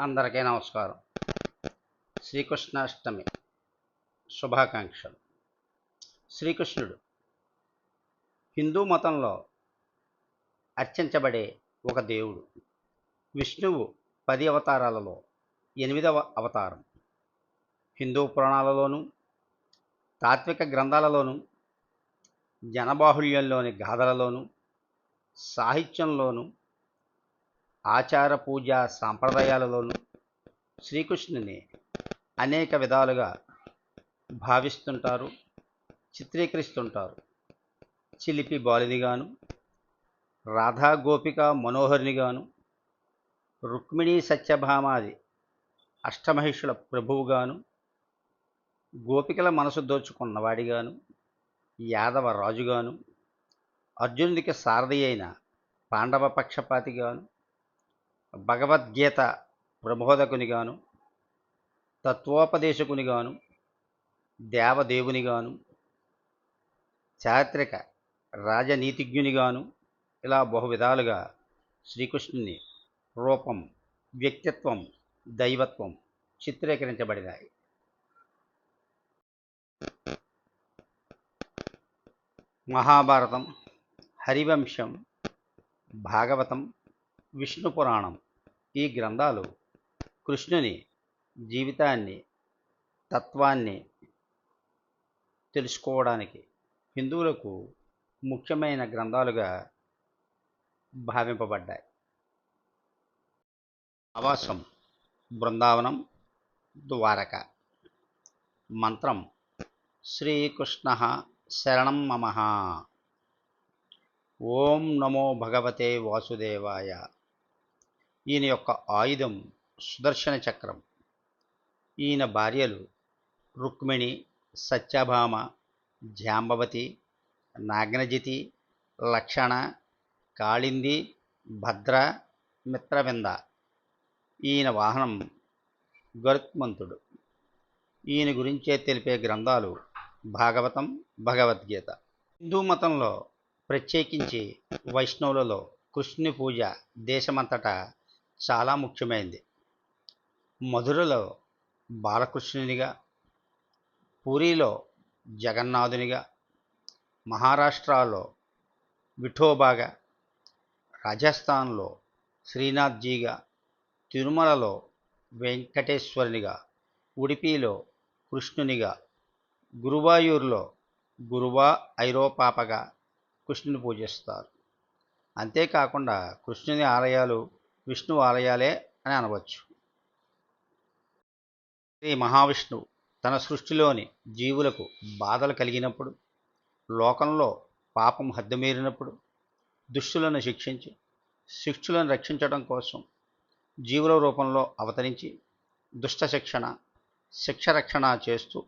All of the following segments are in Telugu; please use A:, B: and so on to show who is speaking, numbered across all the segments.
A: అందరికీ నమస్కారం. శ్రీకృష్ణాష్టమి శుభాకాంక్షలు. శ్రీకృష్ణుడు హిందూ మతంలో అర్చించబడే ఒక దేవుడు. విష్ణువు పది అవతారాలలో ఎనిమిదవ అవతారం. హిందూ పురాణాలలోనూ తాత్విక గ్రంథాలలోనూ జనబాహుళ్యంలోని గాథలలోనూ సాహిత్యంలోనూ ఆచార పూజ సాంప్రదాయాలలోనూ శ్రీకృష్ణుని అనేక విధాలుగా భావిస్తుంటారు చిత్రీకరిస్తుంటారు. చిలిపి బాలునిగాను రాధా గోపిక మనోహరినిగాను రుక్మిణీ సత్యభామాది అష్టమహిషుల ప్రభువుగాను గోపికల మనసు దోచుకున్నవాడిగాను యాదవ రాజుగాను అర్జునుడికి సారథి అయిన పాండవ పక్షపాతిగాను భగవద్గీత ప్రబోధకునిగాను తత్వోపదేశకునిగాను దేవదేవునిగాను చారిత్రక రాజనీతిజ్ఞునిగాను ఇలా బహు విధాలుగా శ్రీకృష్ణుని రూపం వ్యక్తిత్వం దైవత్వం చిత్రీకరించబడినాయి. మహాభారతం హరివంశం భాగవతం విష్ణు పురాణం. ఈ గ్రంథాలు కృష్ణుని జీవితాన్ని తత్వాన్ని తెలుసుకోవడానికి హిందువులకు ముఖ్యమైన గ్రంథాలుగా భావింపబడ్డాయి. ఆవాసం బృందావనం ద్వారక. మంత్రం శ్రీకృష్ణ శరణం మమ. ఓం నమో భగవతే వాసుదేవాయ. ఈయన యొక్క ఆయుధం సుదర్శన చక్రం. ఈయన భార్యలు రుక్మిణి సత్యభామ జాంబవతి నాగ్నజితి లక్షణ కాళింది భద్ర మిత్రవింద. ఈయన వాహనం గరుత్మంతుడు. ఈయన గురించే తెలిపే గ్రంథాలు భాగవతం భగవద్గీత. హిందూ మతంలో ప్రత్యేకించి వైష్ణవులలో కృష్ణుని పూజ దేశమంతటా చాలా ముఖ్యమైనది మధురలో బాలకృష్ణునిగా పూరిలో జగన్నాథునిగా మహారాష్ట్రలో విఠోబాగా రాజస్థాన్లో శ్రీనాథ్జీగా తిరుమలలో వెంకటేశ్వరునిగా ఉడిపిలో కృష్ణునిగా గురువాయూరులో గురువా ఐరోపాపగా కృష్ణుని పూజిస్తారు. అంతేకాకుండా కృష్ణుని ఆలయాలు విష్ణు ఆలయాలే అని అనవచ్చు. శ్రీ మహావిష్ణువు తన సృష్టిలోని జీవులకు బాధలు కలిగినప్పుడు లోకంలో పాపం హద్దుమీరినప్పుడు దుష్టులను శిక్షించి శిక్షులను రక్షించడం కోసం జీవుల రూపంలో అవతరించి దుష్ట శిక్షణ శిక్ష రక్షణ చేస్తూ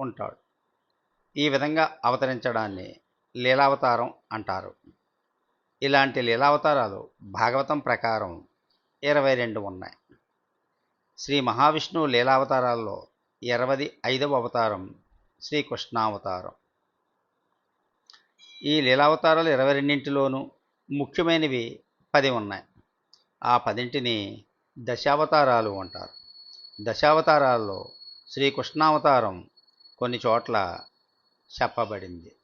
A: ఉంటాడు. ఈ విధంగా అవతరించడాన్ని లీలావతారం అంటారు. ఇలాంటి లీలావతారాలు భాగవతం ప్రకారం ఇరవై రెండు ఉన్నాయి. శ్రీ మహావిష్ణువు లీలావతారాల్లో ఇరవది ఐదవ అవతారం శ్రీకృష్ణావతారం ఈ లీలావతారాలు ఇరవై రెండింటిలోనూ ముఖ్యమైనవి పది ఉన్నాయి. ఆ పదింటిని దశావతారాలు అంటారు. దశావతారాల్లో శ్రీకృష్ణావతారం కొన్ని చోట్ల చెప్పబడింది.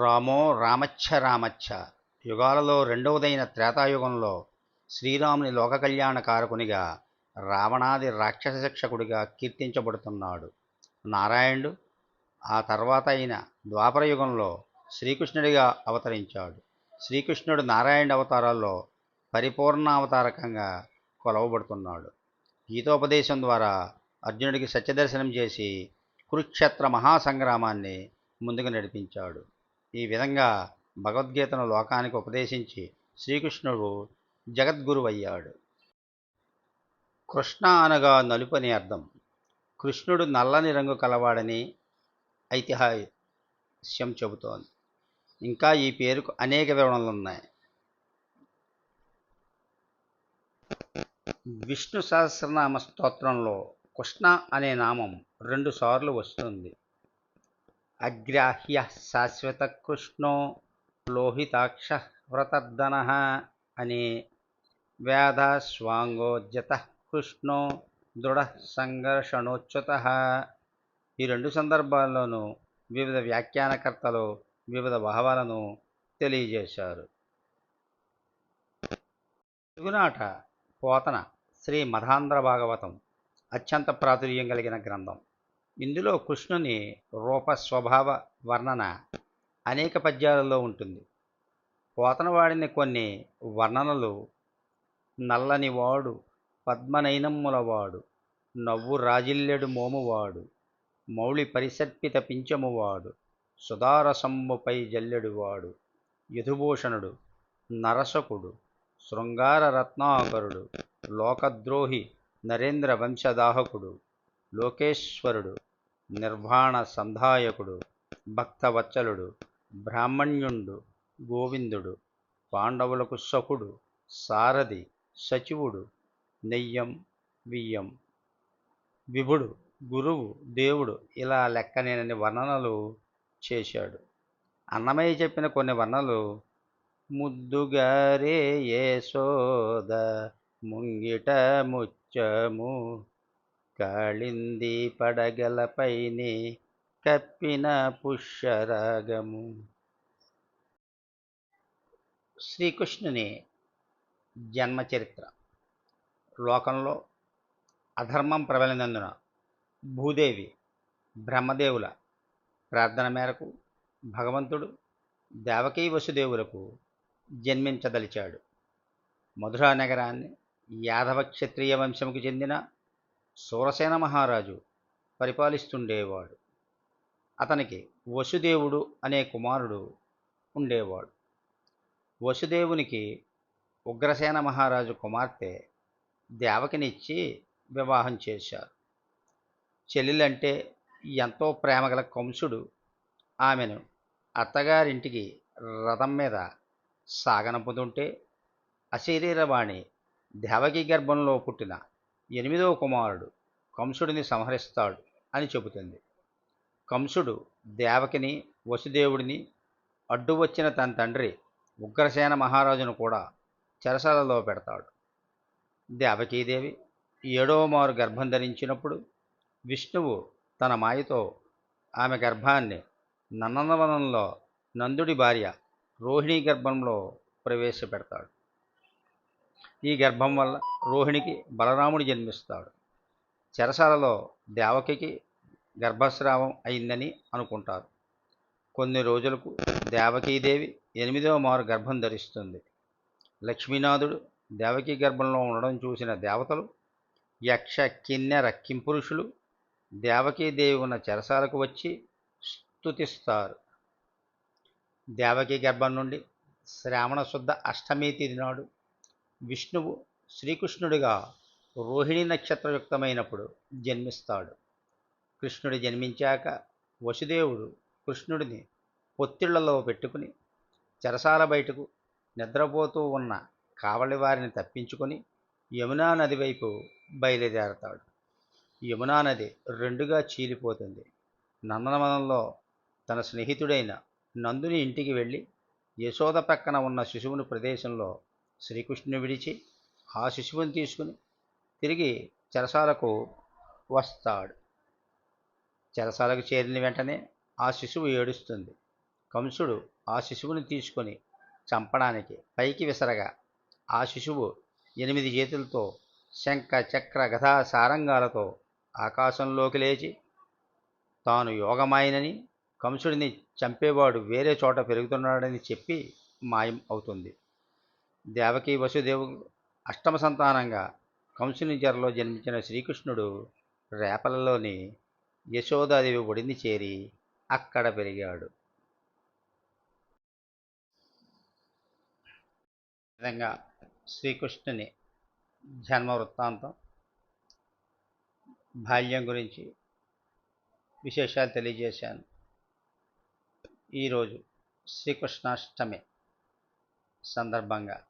A: రామో రామచ్చ రామచ్చ యుగాలలో రెండవదైన త్రేతాయుగంలో శ్రీరాముని లోక కళ్యాణ కారకునిగా రావణాది రాక్షస శిక్షకుడిగా కీర్తించబడుతున్నాడు. నారాయణుడు ఆ తర్వాత అయిన ద్వాపర యుగంలో శ్రీకృష్ణుడిగా అవతరించాడు. శ్రీకృష్ణుడు నారాయణ అవతారాల్లో పరిపూర్ణావతారకంగా కొలవబడుతున్నాడు. గీతోపదేశం ద్వారా అర్జునుడికి సత్యదర్శనం చేసి కురుక్షేత్ర మహాసంగ్రామాన్ని ముందుకు నడిపించాడు. ఈ విధంగా భగవద్గీతను లోకానికి ఉపదేశించి శ్రీకృష్ణుడు జగద్గురు అయ్యాడు కృష్ణ అనగా నలుపని అర్థం. కృష్ణుడు నల్లని రంగు కలవాడని ఐతిహాస్యం చెబుతోంది. ఇంకా ఈ పేరుకు అనేక వివరణలు ఉన్నాయి విష్ణు సహస్రనామ స్తోత్రంలో కృష్ణ అనే నామం రెండుసార్లు వస్తుంది. అగ్రాహ్య శాశ్వత కృష్ణో లోహితాక్ష వ్రతర్ధన అనే వేదస్వాంగోజ్యత కృష్ణో దృఢ సంఘర్షణోచ్యుత ఈ రెండు సందర్భాల్లోనూ వివిధ వ్యాఖ్యానకర్తలు వివిధ భావాలను తెలియజేశారు. తెలుగునాట పోతన శ్రీ మధాంధ్ర భాగవతం అత్యంత ప్రాచుర్యం కలిగిన గ్రంథం. ఇందులో కృష్ణుని రూప స్వభావ వర్ణన అనేక పద్యాలలో ఉంటుంది. పోతన వాడిన కొన్ని వర్ణనలు నల్లనివాడు పద్మనైనమ్ములవాడు నవ్వు రాజిల్లెడు మోమువాడు మౌళి పరిసర్పిత పించమువాడు సుధారసమ్ముపై జల్లెడువాడు యధుభూషణుడు నరసకుడు శృంగార రత్నాకరుడు లోకద్రోహి నరేంద్ర వంశదాహకుడు లోకేశ్వరుడు నిర్వాణ సంధాయకుడు భక్తవత్సలుడు బ్రాహ్మణ్యుండు గోవిందుడు పాండవులకు సఖుడు సారథి సచివుడు నెయ్యం వియ్యం విభుడు గురువు దేవుడు ఇలా లెక్కనేనని వర్ణనలు చేశాడు. అన్నమయ్య చెప్పిన కొన్ని వర్ణనలు ముద్దుగారే యశోద ముంగిట ముచ్చము కాళింది పడగలపైనే కప్పిన పుష్యరాగము. శ్రీకృష్ణుని జన్మ చరిత్ర లోకంలో అధర్మం ప్రబలినందున భూదేవి బ్రహ్మదేవుల ప్రార్థన మేరకు భగవంతుడు దేవకీ వసుదేవులకు జన్మించదలిచాడు. మధురా నగరాన్ని యాదవ క్షత్రియ వంశముకు చెందిన సూరసేన మహారాజు పరిపాలిస్తుండేవాడు. అతనికి వసుదేవుడు అనే కుమారుడు ఉండేవాడు. వసుదేవునికి ఉగ్రసేన మహారాజు కుమార్తె దేవకినిచ్చి వివాహం చేశారు. చెల్లెలంటే ఎంతో ప్రేమగల కంసుడు. ఆమెను అత్తగారింటికి రథం మీద సాగనంపుతుంటే అశరీరవాణి దేవకి గర్భంలో పుట్టిన ఎనిమిదవ కుమారుడు కంసుడిని సంహరిస్తాడు అని చెబుతుంది. కంసుడు దేవకిని వసుదేవుడిని అడ్డు వచ్చిన తన తండ్రి ఉగ్రసేన మహారాజును కూడా చెరసాలలో పెడతాడు. దేవకీదేవి ఏడవ మారు గర్భం ధరించినప్పుడు విష్ణువు తన మాయతో ఆమె గర్భాన్ని నందనవనంలో నందుడి భార్య రోహిణి గర్భంలో ప్రవేశపెడతాడు. ఈ గర్భం వల్ల రోహిణికి బలరాముడు జన్మిస్తాడు. చెరసాలలో దేవకికి గర్భస్రావం అయిందని అనుకుంటారు. కొన్ని రోజులకు దేవకీదేవి ఎనిమిదవ మారు గర్భం ధరిస్తుంది. లక్ష్మీనాథుడు దేవకీ గర్భంలో ఉండడం చూసిన దేవతలు యక్ష కిన్నెర కింపురుషులు దేవకీదేవి ఉన్న చెరసాలకు వచ్చి స్తుతిస్తారు. దేవకీ గర్భం నుండి శ్రావణ శుద్ధ అష్టమి తిది నాడు విష్ణువు శ్రీకృష్ణుడిగా రోహిణి నక్షత్రయుక్తమైనప్పుడు జన్మిస్తాడు. కృష్ణుడు జన్మించాక వసుదేవుడు కృష్ణుడిని పొత్తిళ్ళలో పెట్టుకుని చెరసాల బయటకు నిద్రపోతూ ఉన్న కావలి వారిని తప్పించుకొని యమునా నది వైపు బయలుదేరతాడు. యమునా నది రెండుగా చీలిపోతుంది. నందనవనంలో తన స్నేహితుడైన నందుని ఇంటికి వెళ్ళి యశోద పక్కన ఉన్న శిశువుని ప్రదేశంలో శ్రీకృష్ణుని విడిచి ఆ శిశువుని తీసుకుని తిరిగి చెరసాలకు వస్తాడు. చెరసాలకు చేరిన వెంటనే ఆ శిశువు ఏడుస్తుంది. కంసుడు ఆ శిశువుని తీసుకొని చంపడానికి పైకి విసరగా ఆ శిశువు ఎనిమిది చేతులతో శంఖ చక్ర గథా సారంగాలతో ఆకాశంలోకి లేచి తాను యోగమాయనని కంసుడిని చంపేవాడు వేరే చోట పెరుగుతున్నాడని చెప్పి మాయం అవుతుంది. దేవకి వసుదేవు అష్టమ సంతానంగా కంసుని జరలో జన్మించిన శ్రీకృష్ణుడు రేపలలోని యశోదాదేవి ఒడిని చేరి అక్కడ పెరిగాడు. విధంగా శ్రీకృష్ణుని జన్మ వృత్తాంతం బాల్యం గురించి విశేషాలు తెలియజేశాను. ఈరోజు శ్రీకృష్ణాష్టమి సందర్భంగా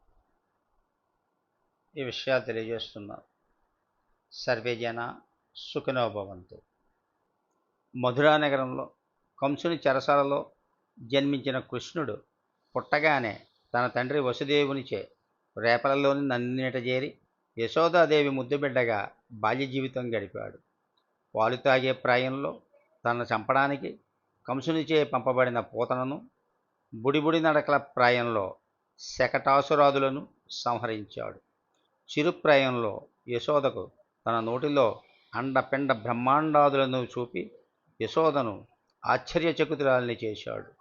A: ఈ విషయాలు తెలియజేస్తున్నాను. సర్వే జన సుఖినోభవంతు మధురా నగరంలో కంసుని చెరసాలలో జన్మించిన కృష్ణుడు పుట్టగానే తన తండ్రి వసుదేవునిచే రేపలలోని నందినీట చేరి యశోదాదేవి ముద్దుబిడ్డగా బాల్య జీవితం గడిపాడు. పాలు తాగే ప్రాయంలో తనను చంపడానికి కంసునిచే పంపబడిన పూతనను బుడిబుడి నడకల ప్రాయంలో శకటాసురాదులను సంహరించాడు. చిరుప్రాయంలో యశోదకు తన నోటిలో అండపిండ బ్రహ్మాండాదులను చూపి యశోదను ఆశ్చర్యచకుతురాల్ని చేశాడు.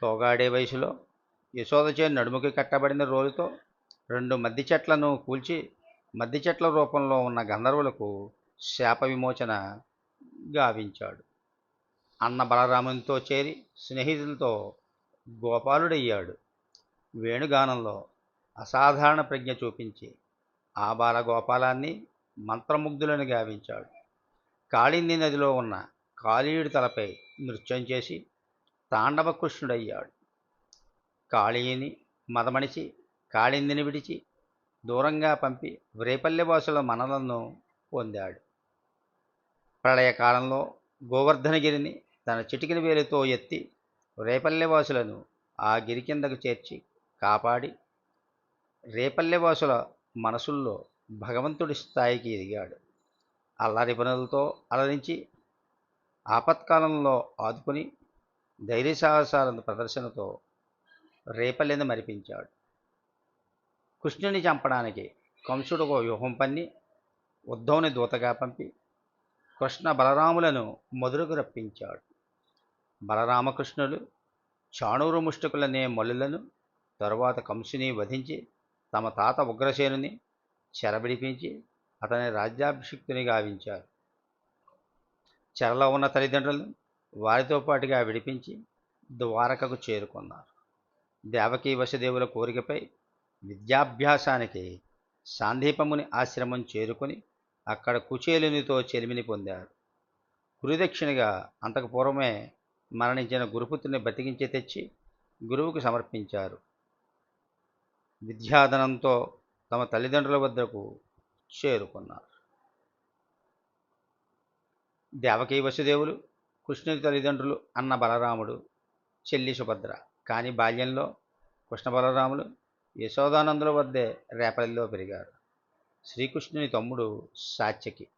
A: తోగాడే వయసులో యశోదచే నడుముకి కట్టబడిన రోలుతో రెండు మద్ది చెట్లను కూల్చి మద్ది చెట్ల రూపంలో ఉన్న గంధర్వులకు శాప విమోచన గావించాడు. అన్న బలరామునితో చేరి స్నేహితులతో గోపాలుడయ్యాడు. వేణుగానంలో అసాధారణ ప్రజ్ఞ చూపించి ఆ బాలగోపాలాన్ని మంత్రముగ్ధులను గావించాడు. కాళింది నదిలో ఉన్న కాళీయుడి తలపై నృత్యం చేసి తాండవ కృష్ణుడయ్యాడు. కాళీని మదమణిచి కాళిందిని విడిచి దూరంగా పంపి వ్రేపల్లెవాసుల మనలను పొందాడు. ప్రళయకాలంలో గోవర్ధనగిరిని తన చిటికిన వేలితో ఎత్తి రేపల్లెవాసులను ఆ గిరి కిందకు చేర్చి కాపాడి రేపల్లెవాసుల మనసుల్లో భగవంతుడి స్థాయికి ఎదిగాడు. అల్లరి పనులతో అలరించి ఆపత్కాలంలో ఆదుకుని ధైర్య సాహసాల ప్రదర్శనతో రేపల్లెని మరిపించాడు. కృష్ణుని చంపడానికి కంసుడు ఒక వ్యూహం పన్ని ఉద్ధవుని దూతగా పంపి కృష్ణ బలరాములను మధురకు రప్పించాడు. బలరామకృష్ణులు చాణూరు ముష్టికులనే మల్లులను తరువాత కంసుని వధించి తమ తాత ఉగ్రసేనుని చెరబిడిపించి అతని రాజ్యాభిషిక్తుని గావించారు. చెరలో ఉన్న తల్లిదండ్రులను వారితో పాటుగా విడిపించి ద్వారకకు చేరుకున్నారు. దేవకీ వసుదేవుల కోరికపై విద్యాభ్యాసానికి సాందీపముని ఆశ్రమం చేరుకొని అక్కడ కుచేలునితో చెలిమిని పొందారు. గురుదక్షిణగా అంతకు పూర్వమే మరణించిన గురుపుత్రుని బతికించి తెచ్చి గురువుకు సమర్పించారు. విద్యాధనంతో తమ తల్లిదండ్రుల వద్దకు చేరుకున్నారు. దేవకీ వసుదేవులు కృష్ణుని తల్లిదండ్రులు అన్న బలరాముడు చెల్లి సుభద్ర. కానీ బాల్యంలో కృష్ణ బలరాములు యశోదానందుల వద్దే రేపల్లిలో పెరిగారు. శ్రీకృష్ణుని తమ్ముడు సాత్యకి